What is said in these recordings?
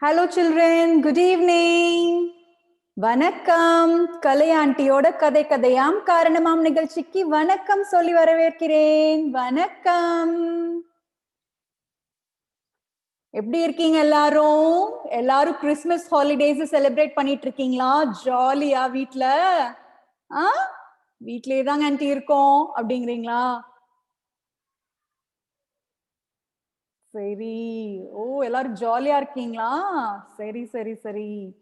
Hello children good evening வணக்கம். கலை ஆண்டியோட கதை கதையாம் காரணமாம் நிகழ்ச்சிக்கு வணக்கம் சொல்லி வரவேற்கிறேன். வணக்கம். எப்படி இருக்கீங்க எல்லாரும்? எல்லாரும் கிறிஸ்மஸ் ஹாலிடேஸ் செலிப்ரேட் பண்ணிட்டு இருக்கீங்களா? ஜாலியா வீட்ல. ஆ? வீட்லயே தாங்க ஆண்டி இருக்கோம். அப்படிங்கிறீங்களா? சரி. ஓ எல்லாரும் ஜாலியா இருக்கீங்களா? சரி சரி சரி.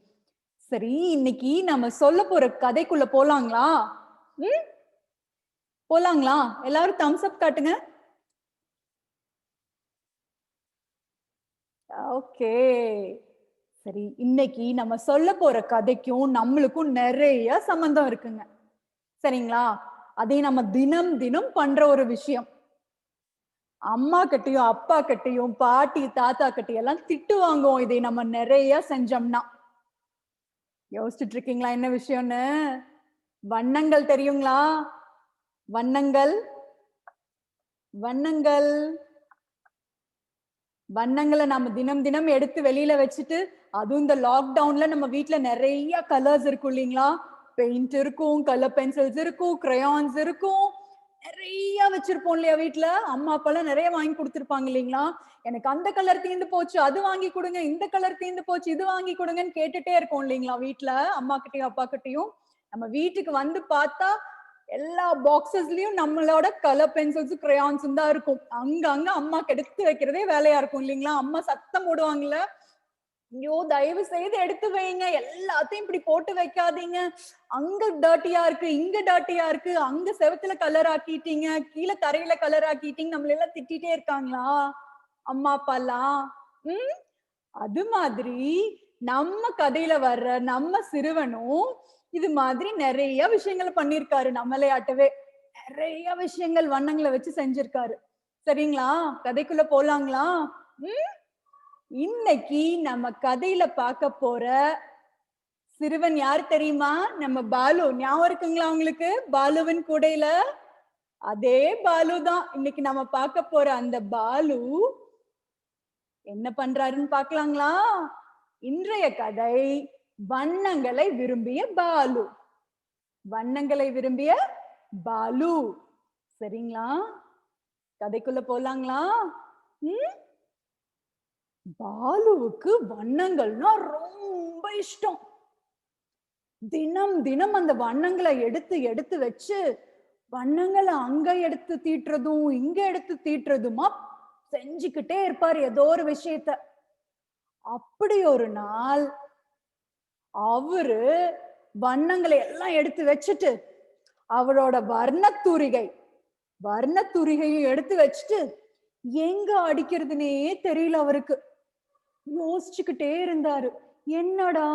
சரி இன்னைக்கு நம்ம சொல்ல போற கதைக்குள்ள போலாங்களா? ம்? போலாங்களா? எல்லாரும் தம்ஸ் அப் காட்டுங்க. ஓகே. சரி இன்னைக்கு நம்ம சொல்ல போற கதைக்கும் நம்மளுக்கும் நிறைய சம்பந்தம் இருக்குங்க. சரிங்களா? அதே நம்ம தினம் தினம் பண்ற ஒரு விஷயம். அம்மா கிட்டயும் அப்பா கிட்டயும் பாட்டி தாத்தா கிட்டயும் எல்லாம் திட்டு வாங்குவோம். இதை நம்ம நிறைய செஞ்சோம்னா. யோசிச்சுட்டு இருக்கீங்களா என்ன விஷயம்னு? வண்ணங்கள் தெரியுங்களா? வண்ணங்கள்? வண்ணங்கள்? வண்ணங்களை நம்ம தினம் தினம் எடுத்து வெளியில வச்சுட்டு அதுவும் இந்த லாக்டவுன்ல நம்ம வீட்டுல நிறைய கலர்ஸ் இருக்கும் இல்லைங்களா? பெயிண்ட் இருக்கும் கலர் பென்சில்ஸ் இருக்கும் கிரையான்ஸ் இருக்கும். நிறைய வச்சிருப்போம் இல்லையா வீட்டுல அம்மா அப்பாலாம் நிறைய வாங்கி கொடுத்துருப்பாங்க இல்லைங்களா? எனக்கு அந்த கலர் தீந்து போச்சு அது வாங்கி கொடுங்க இந்த கலர் தீந்து போச்சு இது வாங்கி கொடுங்கன்னு கேட்டுட்டே இருக்கோம் இல்லைங்களா வீட்டுல அம்மா கிட்டயும் அப்பா கிட்டயும் நம்ம வீட்டுக்கு வந்து பார்த்தா எல்லா பாக்ஸஸ்லயும் நம்மளோட கலர் பென்சில்ஸ் கிரையான்ஸும் தான் இருக்கும். அங்க அங்க அம்மா எடுத்து வைக்கிறதே வேலையா இருக்கும் இல்லைங்களா? அம்மா சத்தம் போடுவாங்கல்ல. ஐயோ தயவு செய்து எடுத்து வைங்க. எல்லாத்தையும் இப்படி போட்டு வைக்காதீங்க. அங்க டர்ட்டியா இருக்கு இங்க டர்ட்டியா இருக்கு அங்க செவத்துல கலர் ஆக்கிட்டீங்க கீழே தரையில கலர் ஆக்கிட்டீங்க நம்மள எல்லாம் திட்டிட்டே இருக்காங்களா? அம்மா அப்பா எல்லாம் உம் அது மாதிரி நம்ம கதையில வர்ற நம்ம சிறுவனும் இது மாதிரி நிறைய விஷயங்களை பண்ணிருக்காரு நம்மளையாட்டவே நிறைய விஷயங்கள் வண்ணங்களை வச்சு செஞ்சிருக்காரு. சரிங்களா? கதைக்குள்ள போலாங்களா? உம் இன்னைக்கு நம்ம கதையில பார்க்க போற சிறுவன் யார் தெரியுமா? நம்ம பாலு. ஞாபகம் இருக்குங்களா உங்களுக்கு? பாலுவின் கூடையில? அதே பாலு தான். இன்னைக்கு நம்ம பார்க்க போற அந்த பாலு என்ன பண்றாருன்னு பாக்கலாங்களா இன்றைய கதை வண்ணங்களை விரும்பிய பாலு. வண்ணங்களை விரும்பிய பாலு. சரிங்களா? கதைக்குள்ள போலாங்களா? ம்? பாலுவுக்கு வண்ணங்கள்னா ரொம்ப இஷ்டம். தினம் தினம் அந்த வண்ணங்களை எடுத்து எடுத்து வச்சு வண்ணங்களை அங்க எடுத்து தீட்டுறதும் இங்க எடுத்து தீட்டுறதுமா செஞ்சுக்கிட்டே இருப்பார் ஏதோ ஒரு விஷயத்த. அப்படி ஒரு நாள் அவரு வண்ணங்களை எல்லாம் எடுத்து வச்சுட்டு அவரோட வர்ணத்துரிகை வர்ணத்துரிகையும் எடுத்து வச்சுட்டு எங்க அடிக்கிறதுனே தெரியல அவருக்கு. யோசிச்சுக்கிட்டே இருந்தாரு. என்னடா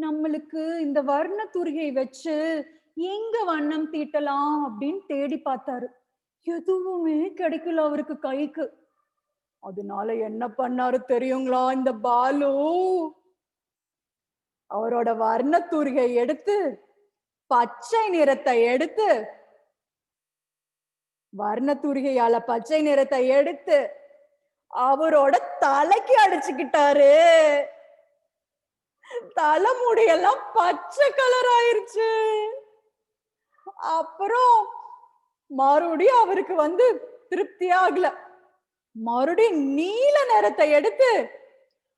நம்மளுக்கு இந்த வர்ண வச்சு எங்க வண்ணம் தீட்டலாம் அப்படின்னு தேடி பார்த்தாரு. எதுவுமே கிடைக்கல அவருக்கு கைக்கு. அதனால என்ன பண்ணாரு தெரியுங்களா இந்த பாலு? அவரோட வர்ண எடுத்து பச்சை நிறத்தை எடுத்து வர்ண பச்சை நிறத்தை எடுத்து அவரோட தலைக்கு அடிச்சுக்கிட்டாரு. தலைமுடியெல்லாம் பச்சை கலர் ஆயிருச்சு. அப்புறம் மறுபடியும் அவருக்கு வந்து திருப்தி ஆகல. மறுபடியும் நீல நிறத்தை எடுத்து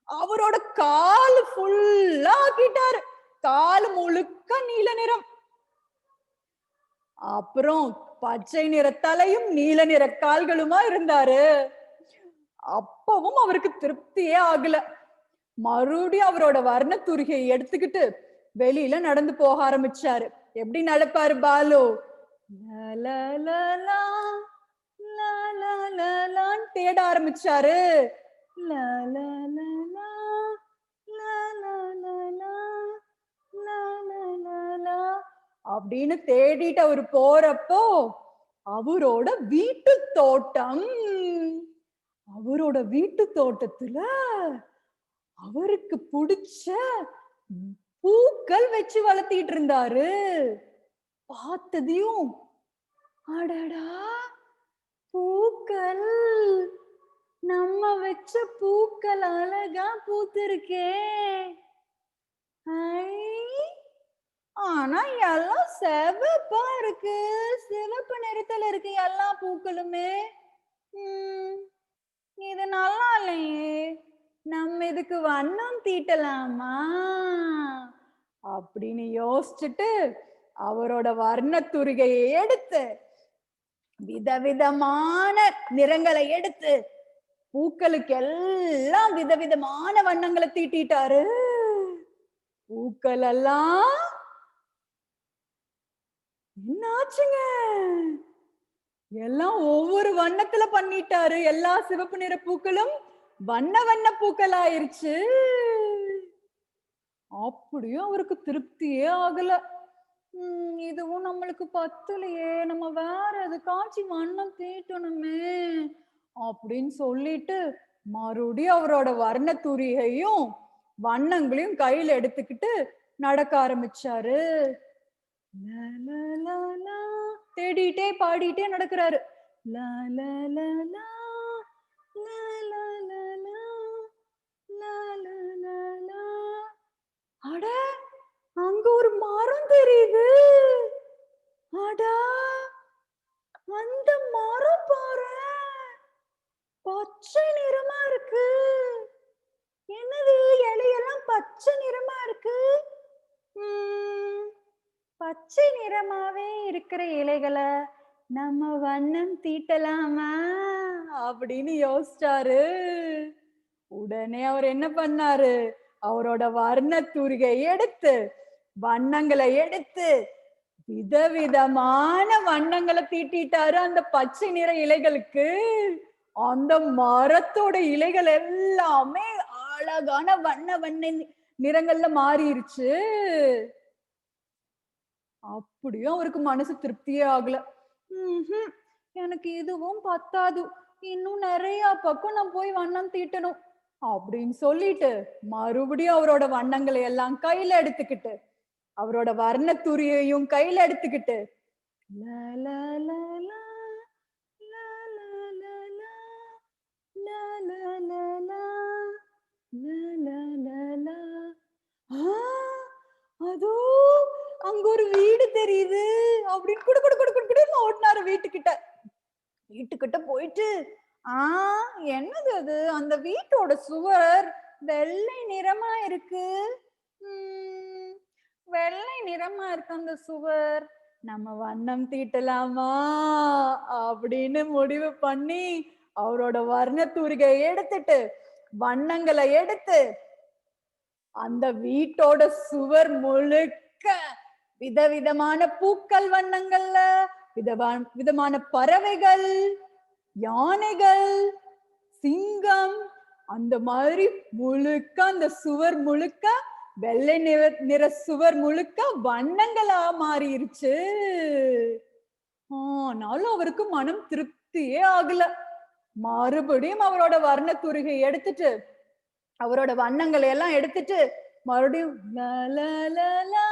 அவரோட கால் ஃபுல்லா ஆக்கிட்டாரு. கால் முழுக்க நீல நிறம். அப்புறம் பச்சை நிற தலையும் நீல நிற கால்களுமா இருந்தாரு. அப்பவும் அவருக்கு திருப்தியே ஆகல மறுபடியும் அவரோட வர்ணத்துருகையை எடுத்துக்கிட்டு வெளியில நடந்து போக ஆரம்பிச்சாரு எப்படி நடப்பாரு பாலு தேட ஆரம்பிச்சாரு அப்படின்னு தேடிட்டு அவர் போறப்போ அவரோட வீட்டு தோட்டம் அவரோட வீட்டு தோட்டத்துல அவருக்கு பிடிச்ச பூக்கள் வச்சு வளர்த்திட்டு இருந்தாரு. பார்த்ததையும் அடடா பூக்கள். நம்ம வச்ச பூக்கள் அழகா பூத்திருக்கே. ஐ ஆனா எல்லாம் சிவப்பா இருக்கு. சிவப்பு நிறத்துல இருக்கு எல்லா பூக்களுமே. ம், இது நல்லா இல்லையே நம்ம இதுக்கு வண்ணம் தீட்டலாமா? அப்படின்னு யோசிச்சுட்டு அவரோட வர்ணத்துரிகையை எடுத்து விதவிதமான நிறங்களை எடுத்து பூக்களுக்கு எல்லாம் விதவிதமான வண்ணங்களை தீட்டிட்டாரு. பூக்கள் எல்லாம் என்னாச்சுங்க? எல்லாம் ஒவ்வொரு வண்ணத்துல பண்ணிட்டாரு. எல்லா சிவப்பு நிற பூக்களும் வண்ண வண்ண பூக்கள் ஆயிருச்சு அப்படியும் அவருக்கு திருப்தியே ஆகல. உம் இதுவும் நம்மளுக்கு பத்தலையே. நம்ம வேற எதுக்காச்சும் வண்ணம் தீட்டணுமே அப்படின்னு சொல்லிட்டு மறுபடியும் அவரோட வர்ண தூரிகையும் வண்ணங்களையும் கையில எடுத்துக்கிட்டு நடக்க ஆரம்பிச்சாரு. லா, தேடிட்டே பாடிட்டே நடக்கிறாரு அட அங்க ஒரு மரம் தெரியுது அடா அந்த மரம் பாரு பச்சை நிறமா இருக்கு என்னது இலையெல்லாம் பச்சை நிறமா இருக்கு உம், பச்சை நிறமாவே இருக்கிற இலைகளை நம்ம வண்ணம் தீட்டலாமா அப்படின்னு யோசிச்சாரு. உடனே அவர் என்ன பண்ணாரு? அவரோட வர்ண தூரிகை எடுத்து வண்ணங்களை எடுத்து விதவிதமான வண்ணங்களை தீட்டிட்டாரு அந்த பச்சை நிற இலைகளுக்கு. அந்த மரத்தோட இலைகள் எல்லாமே அழகான வண்ண வண்ண நிறங்கள்ல மாறிடுச்சு அப்படியும் அவருக்கு மனசு திருப்தியே ஆகல ம் எனக்கு இதுவும் பத்தாது இன்னும் நிறைய பக்கம் நான் போய் வண்ணம் தீட்டணும் அப்படின்னு சொல்லிட்டு மறுபடியும் அவரோட வண்ணங்களை எல்லாம் கையில எடுத்துக்கிட்டு அவரோட வர்ணத்துரியையும் கையில எடுத்துக்கிட்டு அதோ அங்க ஒரு வீடு தெரியுது அப்படின்னு குடு குடு குடு குடு குடுன்னு ஓடினாரு வீட்டுக்கிட்ட. வீட்டுக்கிட்ட போயிட்டு ஆ என்னது அது? அந்த வீட்டோட சுவர் வெள்ளை நிறமா இருக்கு. வெள்ளை நிறமா இருக்கு அந்த சுவர். நம்ம வண்ணம் தீட்டலாமா? அப்படின்னு முடிவு பண்ணி அவரோட வர்ண தூரிகை எடுத்துட்டு வண்ணங்களை எடுத்து அந்த வீட்டோட சுவர் முழுக்க விதவிதமான பூக்கள் வண்ணங்கள்ல விதவான் விதமான பறவைகள் யானைகள் சிங்கம் அந்த மாதிரி முழுக்க அந்த சுவர் முழுக்க வெள்ளை நிற நிற சுவர் முழுக்க வண்ணங்களா மாறிடுச்சு ஆனாலும் அவருக்கு மனம் திருப்தியே ஆகல. மறுபடியும் அவரோட வர்ண துருகை எடுத்துட்டு அவரோட வண்ணங்களை எல்லாம் எடுத்துட்டு மறுபடியும் லா,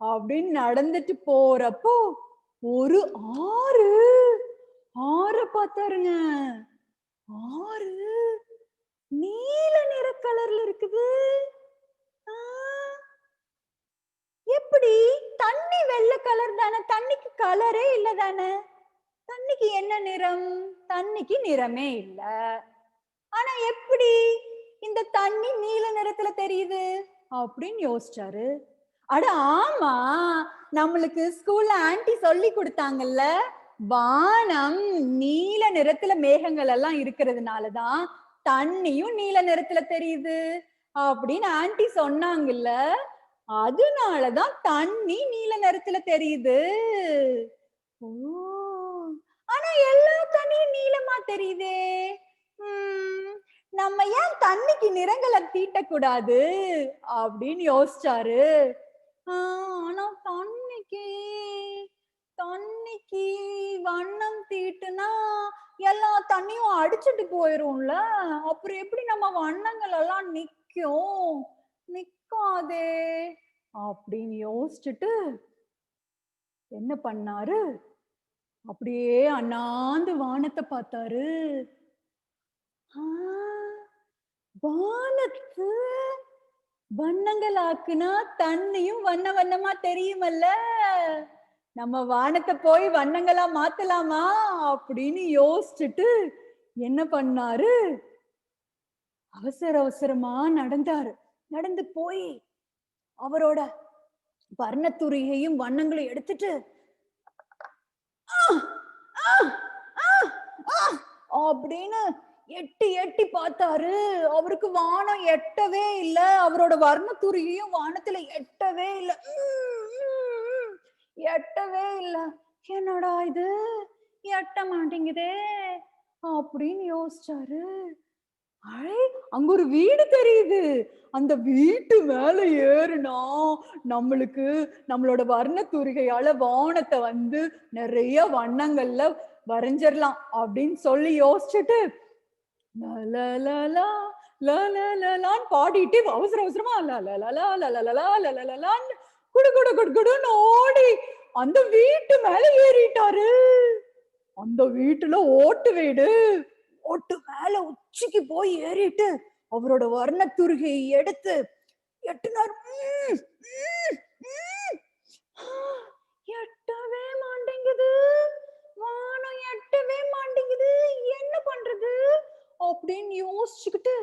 அப்படின்னு நடந்துட்டு போறப்போ ஒரு ஆறு. ஆறு பார்த்தாருங்க. ஆறு. நீல நிற கலர்ல இருக்குது. எப்படி? தண்ணி வெள்ளை கலர் தானே. தண்ணிக்கு கலரே இல்ல தானே. தண்ணிக்கு என்ன நிறம்? தண்ணிக்கு நிறமே இல்ல. ஆனா எப்படி? இந்த தண்ணி நீல நிறத்துல தெரியுது. அப்படின்னு யோசிச்சாரு. அட ஆமா நம்மளுக்கு ஸ்கூல்ல ஆன்டி சொல்லி கொடுத்தாங்கல்ல வானம் நீல நிறத்துல மேகங்கள் எல்லாம் இருக்கிறதுனாலதான் தண்ணியும் நீல நிறத்துல தெரியுது அப்படின்னு ஆன்ட்டி சொன்னாங்கல்ல அதனாலதான் தண்ணி நீல நிறத்துல தெரியுது. ஓ ஆனா எல்லா தண்ணியும் நீளமா தெரியுதே. உம், நம்ம ஏன் தண்ணிக்கு நிறங்களை தீட்டக்கூடாது? அப்படின்னு யோசிச்சாரு. ஆனா தண்ணிக்கு தண்ணிக்கு வண்ணம் தீட்டுனா எல்லா தண்ணியும் அடிச்சிட்டு போயிரும்ல? அப்புறம் எப்படி நம்ம வண்ணங்கள் எல்லாம் நிக்கும்? நிக்காதே அப்படின்னு யோசிச்சுட்டு என்ன பண்ணாரு? அப்படியே அண்ணாந்து வானத்தை பார்த்தாரு. வானத்து வண்ணங்கள் ஆக்குனா தண்ணியும் வண்ண வண்ணமா தெரியுமல்ல? நம்ம வானத்தை போய் வண்ணங்களா மாத்தலாமா? அப்படின்னு யோசிச்சுட்டு என்ன பண்ணாரு? அவசர அவசரமா நடந்தாரு. நடந்து போய் அவரோட வர்ணத்துறையையும் வண்ணங்களையும் எடுத்துட்டு அப்படின்னு எட்டி எட்டி பார்த்தாரு. அவருக்கு வானம் எட்டவே இல்ல. அவரோட வர்ணத்துறையும் வானத்துல எட்டவே இல்ல. எட்டவே இல்ல. என்னடா இது? எட்ட மாட்டேங்குதே. அப்படின்னு யோசிச்சாரு. ஐ அங்க ஒரு வீடு தெரியுது. அந்த வீட்டு மேல ஏறுனா நம்மளுக்கு நம்மளோட வர்ணத்துரிகையால வானத்தை வந்து நிறைய வண்ணங்கள்ல வரைஞ்சிடலாம் அப்படின்னு சொல்லி யோசிச்சுட்டு லலான்னு பாடிட்டு அவசர அவசரமா லலான்னு குடு குடு குடு குடுன்னு ஓடி அந்த வீட்டு மேல ஏறிட்டாரு அந்த வீட்டுல ஓட்டு வீடு ஓட்டு மேல உச்சிக்கு போய் ஏறிட்டு அவரோட வர்ண துருகையை எடுத்து எட்டுனார் எட்டவே மாட்டேங்குது வானம் எட்டவே மாட்டேங்குது என்ன பண்றது அப்படின்னு யோசிச்சுக்கிட்டு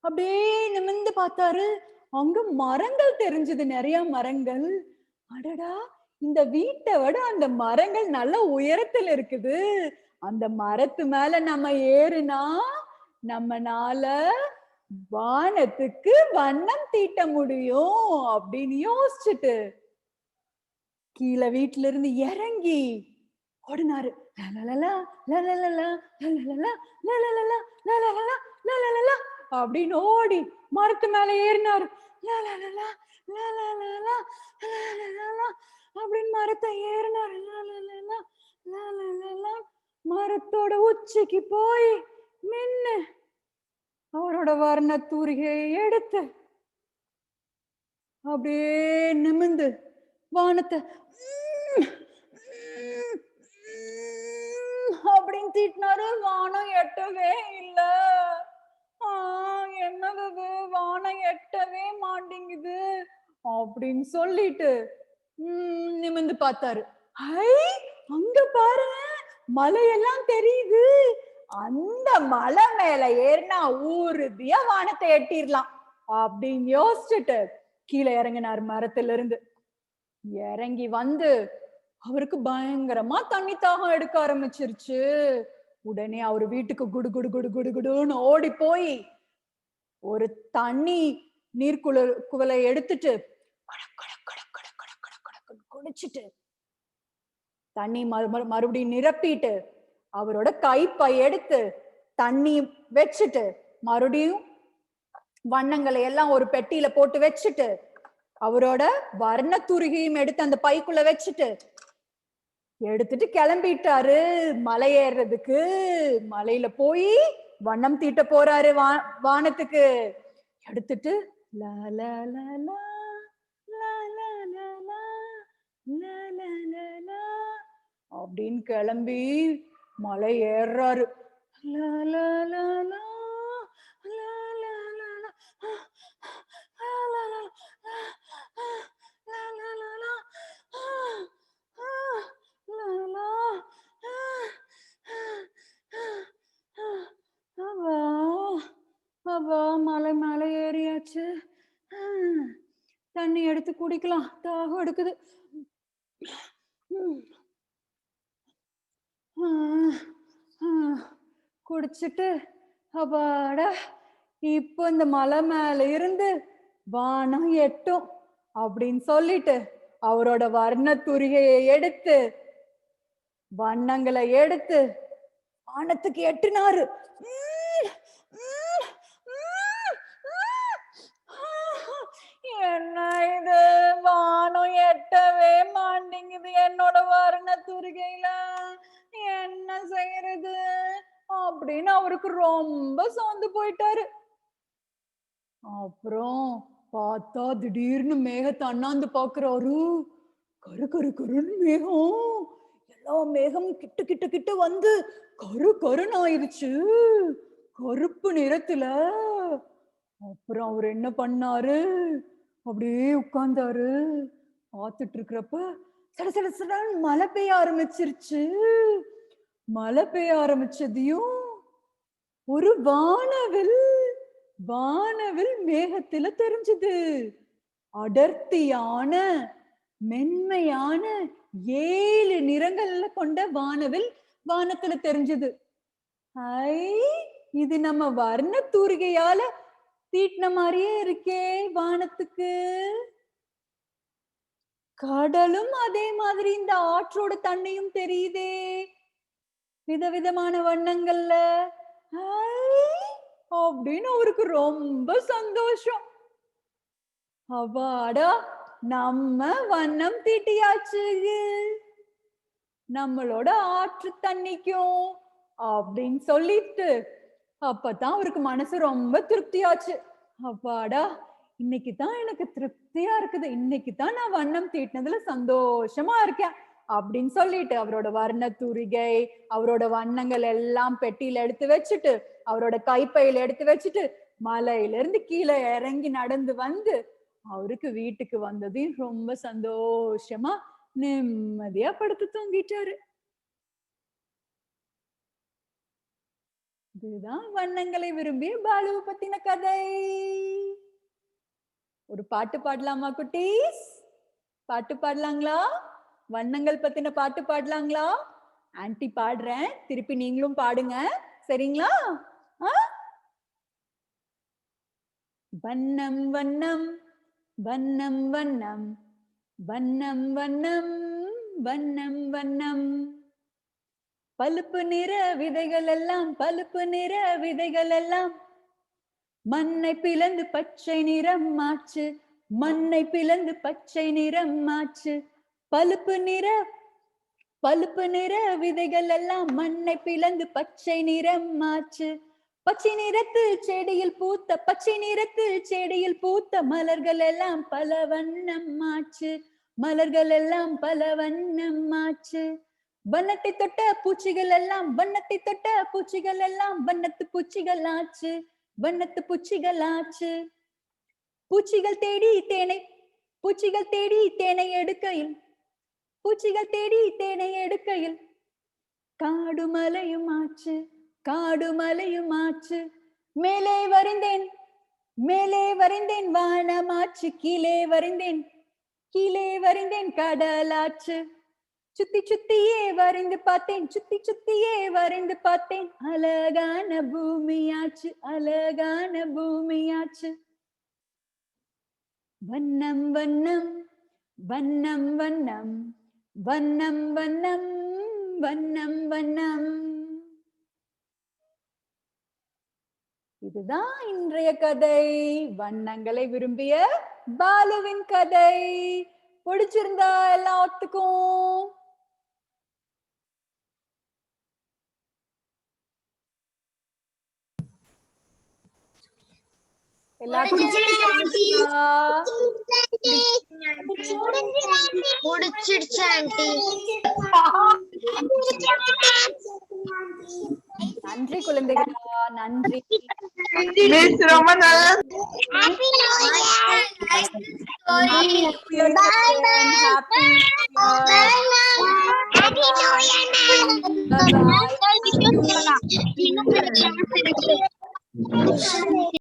அப்படியே நிமிர்ந்து பார்த்தாரு. அங்க மரங்கள் தெரிஞ்சது நிறைய மரங்கள். அடடா இந்த வீட்டை விட அந்த மரங்கள் நல்ல உயரத்துல இருக்குது. அந்த மரத்து மேல நம்ம ஏறுனா நம்மனால வானத்துக்கு வண்ணம் தீட்ட முடியும் அப்படின்னு யோசிச்சுட்டு கீழே வீட்டுல இருந்து இறங்கி ஓடினாரு. அப்படின்னு ஓடி மரத்து மேல ஏறினாரு. அப்படின்னு மரத்தை ஏறினாரு. மரத்தோட உச்சிக்கு போய் நின்னு அவரோட வர்ண தூரிகையை எடுத்து அப்படியே நிமிந்து வானத்தை உம், உம், உம் அப்படின்னு வானம் எட்டவே இல்ல. என்னது வானம் எட்டவே மாட்டேங்குது. அப்படின்னு சொல்லிட்டு உம் நிமிந்து பார்த்தாரு. ஐ அங்க பாரு மலையெல்லாம் தெரியுது. அந்த மலை மேல ஏறினா ஊறுதியா வானத்தை எட்டிரலாம். அப்படின்னு யோசிச்சுட்டு கீழே இறங்கினார் மரத்துல இருந்து இறங்கி வந்து அவருக்கு பயங்கரமா தண்ணி தாகம் எடுக்க ஆரம்பிச்சிருச்சு. உடனே அவர் வீட்டுக்கு குடு குடு குடு குடு குடுன்னு ஓடி போய் ஒரு தண்ணி நீர்க்குழ குவலை எடுத்துட்டு குடிச்சிட்டு தண்ணி மறுபடியும் நிரப்பிட்டு அவரோட கைப்பை எடுத்து தண்ணி வச்சுட்டு மறுபடியும் வண்ணங்களை எல்லாம் ஒரு பெட்டியில போட்டு வச்சுட்டு அவரோட வர்ண துருகியும் எடுத்து அந்த பைக்குள்ள வச்சுட்டு எடுத்துட்டு கிளம்பிட்டாரு மலை ஏறுறதுக்கு மலையில போய் வண்ணம் தீட்ட போறாரு வானத்துக்கு எடுத்துட்டு அப்படின்னு கிளம்பி மலை ஏறாரு லா லா தண்ணி எடுத்து குடிக்கலாம். தாகம் எடுக்குது. குடிச்சிட்டு அப்பாடா. இப்போ இந்த மலை மேல இருந்து வானம் எட்டும் அப்படின்னு சொல்லிட்டு அவரோட வர்ண துரிகையை எடுத்து வண்ணங்களை எடுத்து வானத்துக்கு எட்டுனாரு உம், உம், உம், உம். என்ன இது வானம் எட்டவே மாட்டேங்குது என்னோட வர்ண துருகையில என்ன செய்யறது அப்படின்னு அவருக்கு ரொம்ப சோர்ந்து போயிட்டாரு. அப்புறம் பார்த்தா திடீர்னு மேகத்தை அண்ணாந்து பாக்குறாரு கரு கரு கருன்னு மேகம். எல்லா மேகம் கிட்ட கிட்ட கிட்ட வந்து கரு கருன்னு ஆயிருச்சு. கருப்பு நிறத்துல. அப்புறம் அவர் என்ன பண்ணாரு? அப்படியே உட்கார்ந்தாரு. பார்த்துட்டு இருக்கிறப்ப சில சில சில மழை பெய்ய ஆரம்பிச்சிருச்சு. மழை பெய்ய ஆரம்பிச்சதையும் ஒரு வானவில் வானவில் மேகத்துல தெரிஞ்சது. அடர்த்தியான மென்மையான ஏழு நிறங்கள்ல கொண்ட வானவில் வானத்துல தெரிஞ்சது. ஐ இது நம்ம வர்ண தூரிகையால தீட்டின மாதிரியே இருக்கே வானத்துக்கு. கடலும் அதே மாதிரி இந்த ஆற்றோட தண்ணியும் தெரியுதே. விதவிதமான வண்ணங்கள்ல. அப்படின்னு அவருக்கு ரொம்ப சந்தோஷம். அவாடா! நம்ம வண்ணம் தீட்டியாச்சு நம்மளோட ஆற்று தண்ணிக்கும் அப்படின்னு சொல்லிட்டு அப்பதான் அவருக்கு மனசு ரொம்ப திருப்தியாச்சு. அப்பாடா! இன்னைக்கு தான் எனக்கு திருப்தியா இருக்குது. இன்னைக்கு தான் நான் வண்ணம் தீட்டினதுல சந்தோஷமா இருக்கேன் அப்படின்னு சொல்லிட்டு அவரோட வர்ண துரிகை அவரோட வண்ணங்கள் எல்லாம் பெட்டியில எடுத்து வச்சுட்டு அவரோட கைப்பையில எடுத்து வச்சுட்டு மலையில இருந்து கீழே இறங்கி நடந்து வந்து அவருக்கு வீட்டுக்கு வந்ததையும் ரொம்ப சந்தோஷமா நிம்மதியா படுத்து தூங்கிட்டாரு. இதுதான் வண்ணங்களை விரும்பிய பாலுவை பத்தின கதை. ஒரு பாட்டு பாடலாமா குட்டீஸ்? பாட்டு பாடலாங்களா? வண்ணங்கள் பத்தின பாட்டு பாடலாங்களா? ஆன்ட்டி பாடுறேன் திருப்பி நீங்களும் பாடுங்க. சரிங்களா? வண்ணம் வண்ணம் வண்ணம் வண்ணம் வண்ணம் வண்ணம் வண்ணம் வண்ணம். பழுப்பு நிற விதைகள் எல்லாம் பழுப்பு நிற விதைகள் எல்லாம் மண்ணை பிளந்து பச்சை நிறம் மாச்சு மண்ணை பிளந்து பச்சை நிறம் மாச்சு பழுப்பு நிற பழுப்பு நிற விதைகள் எல்லாம் மண்ணை பிளந்து பச்சை நிறம் மாச்சு பச்சை நிறத்து செடியில் பூத்த பச்சை நிறத்து செடியில் பூத்த மலர்கள் எல்லாம் பல வண்ணம் மாச்சு மலர்கள் எல்லாம் பல வண்ணம் மாச்சு வண்ணத்தை தொட்ட பூச்சிகள் எல்லாம் வண்ணத்தை தொட்ட பூச்சிகள் எல்லாம் வண்ணத்து பூச்சிகள் ஆச்சு வண்ணத்து பூச்சிகள் ஆச்சு பூச்சிகள் தேடி தேனை பூச்சிகள் தேடி தேனை எடுக்கையில் பூச்சிகள் தேடி தேனை எடுக்கையில். காடு மலையும் ஆச்சு காடு மலையும் ஆச்சு. மேலே வரைந்தேன் மேலே வரைந்தேன் வானமாச்சு கீழே வரைந்தேன் கீழே வரைந்தேன் கடலாச்சு. சுத்தி சுத்தியே வரைந்து பார்த்தேன் சுத்தி சுத்தியே வரைந்து பார்த்தேன். அழகான பூமியாச்சு அழகான பூமியாச்சு. வண்ணம் வண்ணம் வண்ணம் வண்ணம் வண்ணம் வண்ணம் வண்ணம் வண்ணம். இதுதான் இன்றைய கதை. வண்ணங்களை விரும்பிய பாலுவின் கதை. பிடிச்சிருந்தா எல்லாத்துக்கும் முடிச்சிடுச்சு ஆண்டி நன்றி குழந்தைகளா நன்றி ரொம்ப நல்லா.